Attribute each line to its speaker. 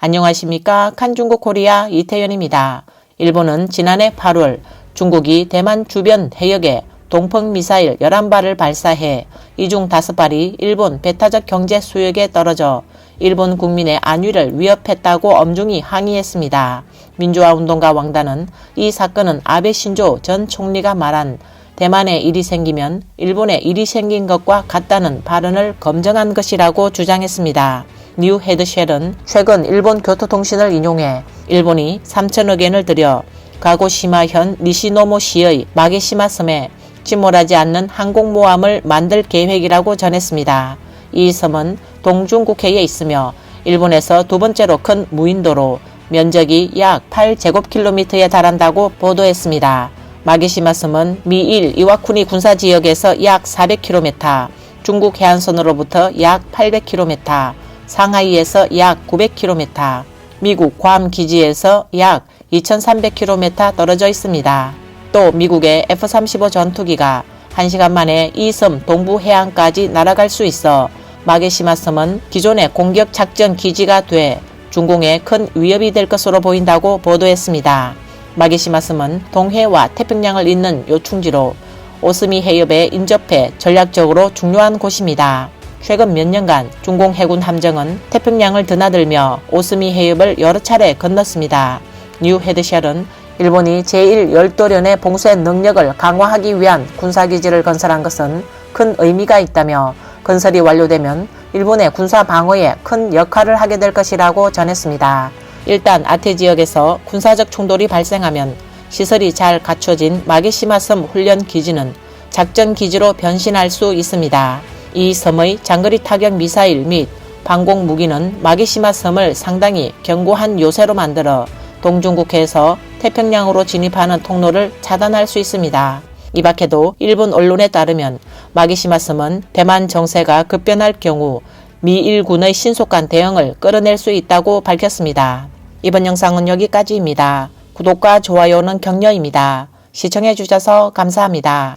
Speaker 1: 안녕하십니까. 칸중국 코리아 이태현입니다. 일본은 지난해 8월 중국이 대만 주변 해역에 동풍 미사일 11발을 발사해 이 중 5발이 일본 배타적 경제 수역에 떨어져 일본 국민의 안위를 위협했다고 엄중히 항의했습니다. 민주화 운동가 왕단은 이 사건은 아베 신조 전 총리가 말한 대만에 일이 생기면 일본에 일이 생긴 것과 같다는 발언을 검증한 것이라고 주장했습니다. 뉴 헤드쉘은 최근 일본 교토통신을 인용해 일본이 3천억 엔을 들여 가고시마현 니시노모시의 마게시마 섬에 침몰하지 않는 항공모함을 만들 계획이라고 전했습니다. 이 섬은 동중국해에 있으며 일본에서 두 번째로 큰 무인도로 면적이 약 8제곱킬로미터에 달한다고 보도했습니다. 마게시마 섬은 미일 이와쿠니 군사지역에서 약 400km, 중국 해안선으로부터 약 800km, 상하이에서 약 900km, 미국 괌 기지에서 약 2300km 떨어져 있습니다. 또 미국의 F-35 전투기가 1시간 만에 이 섬 동부 해안까지 날아갈 수 있어 마게시마 섬은 기존의 공격 작전 기지가 돼 중공에 큰 위협이 될 것으로 보인다고 보도했습니다. 마게시마 섬은 동해와 태평양을 잇는 요충지로 오스미 해협에 인접해 전략적으로 중요한 곳입니다. 최근 몇 년간 중공 해군 함정은 태평양을 드나들며 오스미 해협을 여러 차례 건넜습니다. 뉴 헤드쉘은 일본이 제1열도련의 봉쇄 능력을 강화하기 위한 군사기지를 건설한 것은 큰 의미가 있다며 건설이 완료되면 일본의 군사 방어에 큰 역할을 하게 될 것이라고 전했습니다. 일단 아태 지역에서 군사적 충돌이 발생하면 시설이 잘 갖춰진 마게시마 섬 훈련 기지는 작전 기지로 변신할 수 있습니다. 이 섬의 장거리 타격 미사일 및 방공 무기는 마게시마 섬을 상당히 견고한 요새로 만들어 동중국해에서 태평양으로 진입하는 통로를 차단할 수 있습니다. 이 밖에도 일본 언론에 따르면 마기시마 섬은 대만 정세가 급변할 경우 미일군의 신속한 대응을 끌어낼 수 있다고 밝혔습니다. 이번 영상은 여기까지입니다. 구독과 좋아요는 격려입니다. 시청해주셔서 감사합니다.